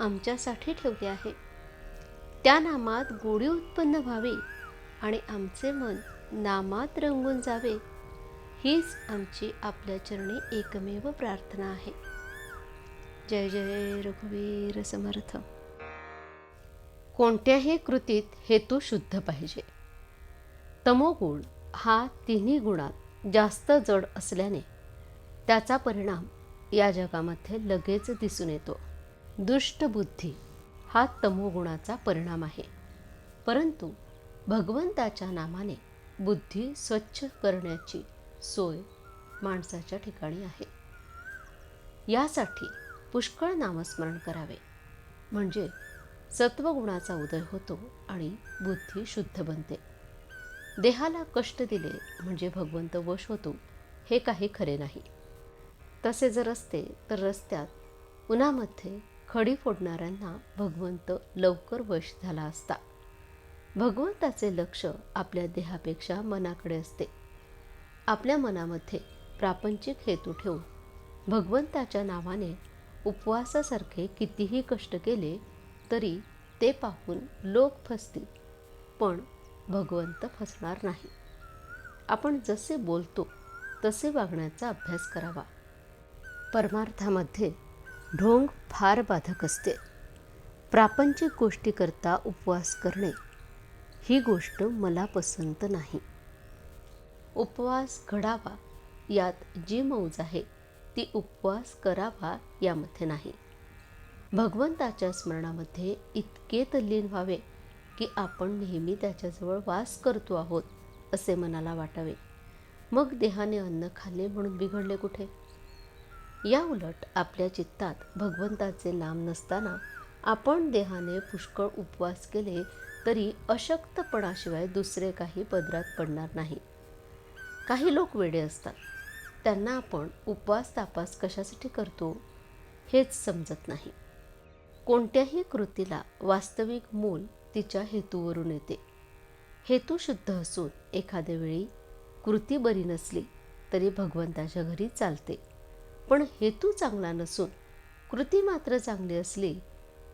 आमच्यासाठी ठेवले आहे. त्या नामात गोडी उत्पन्न व्हावी आणि आमचे मन नामात रंगून जावे हीच आमची आपल्या चरणी एकमेव प्रार्थना आहे. जय जय रघुवीर समर्थ. कोणत्याही कृतीत हेतू शुद्ध पाहिजे. तमोगुण हा तिन्ही गुणात जास्त जड असल्याने त्याचा परिणाम या जगामध्ये लगेच दिसून येतो. दुष्ट बुद्धी हा तमोगुणाचा परिणाम आहे. परंतु भगवंताच्या नामाने बुद्धी स्वच्छ करण्याची सोय माणसाच्या ठिकाणी आहे. यासाठी पुष्कळ नामस्मरण करावे. म्हणजे सत्वगुणाचा उदय होतो आणि बुद्धी शुद्ध बनते. देहाला कष्ट दिले म्हणजे भगवंत वश होतो हे काही खरे नाही. तसे जर असते तर रस्त्यात उन्हामध्ये खडी फोडणाऱ्यांना भगवंत लवकर वश झाला असता. भगवंताचे लक्ष आपल्या देहापेक्षा मनाकडे असते. आपल्या मनामध्ये प्रापंचिक हेतू ठेवून भगवंताच्या नावाने उपवासासारखे कितीही कष्ट केले तरी ते पाहून लोक फसतील पण भगवंत फसणार नाही. आपण जसे बोलतो तसे वागण्याचा अभ्यास करावा. परमार्थामध्ये ढोंग फार बाधक असते. प्रापंचिक गोष्टीकरता उपवास करणे ही गोष्ट मला पसंत नाही. उपवास घडावा यात जी मौज आहे ती उपवास करावा यामध्ये नाही. भगवंताच्या स्मरणामध्ये इतके तल्लीन व्हावे की आपण नेहमी त्याच्याजवळ वास करतो आहोत असे मनाला वाटावे. मग देहाने अन्न खाल्ले म्हणून बिघडले कुठे? या उलट आपल्या चित्तात भगवंताचे नाम नसताना आपण देहाने पुष्कळ उपवास केले तरी अशक्तपणाशिवाय दुसरे काही पदरात पडणार नाही. काही लोक वेडे असतात. त्यांना आपण उपवास तापास कशासाठी करतो हेच समजत नाही. कोणत्याही कृतीला वास्तविक मूल तिच्या हेतूवरून येते. हेतू शुद्ध असून एखाद्या वेळी कृती बरी नसली तरी भगवंताच्या घरी चालते. पण हेतू चांगला नसून कृती मात्र चांगली असली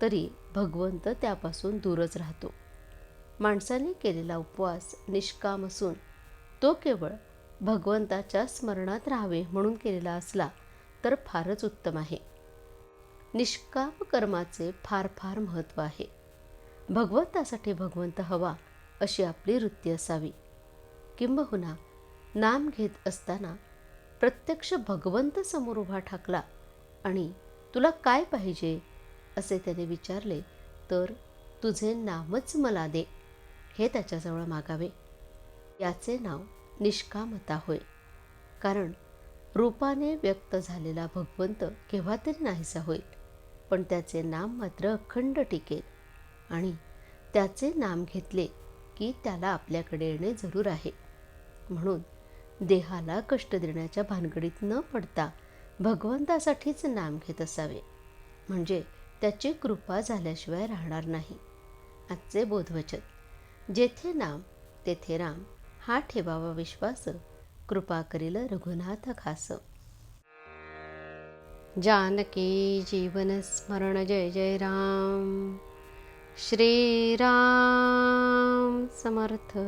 तरी भगवंत त्यापासून दूरच राहतो. माणसाने केलेला उपवास निष्काम असून तो केवळ भगवंताच्या स्मरणात राहावे म्हणून केलेला असला तर फारच उत्तम आहे. निष्काम कर्माचे फार फार महत्त्व आहे. भगवंतासाठी भगवंत हवा अशी आपली वृत्ती असावी. किंबहुना नाम घेत असताना प्रत्यक्ष भगवंत समोर उभा ठाकला. आणि तुला काय पाहिजे? असे त्याने विचारले. तर तुझे नामच मला दे. हे त्याच्याजवळ मागावे. याचे नाव निष्कामता होय. कारण रूपाने व्यक्त झालेला भगवंत केव्हा तरी नाहीसा होईल. पण त्याचे नाम मात्र अखंड टिकेल. आणि त्याचे नाम घेतले की त्याला आपल्याकडे येणे जरूर आहे. म्हणून देहाला कष्ट देण्याच्या भानगडीत न पडता भगवंतासाठीच नाम घेत असावे. म्हणजे त्याची कृपा झाल्याशिवाय राहणार नाही. आजचे बोधवचन. जेथे नाम तेथे राम हा ठेवावा विश्वास. कृपा करील रघुनाथ खास. जानकी जीवन स्मरण जय जय राम. श्रीराम समर्थ.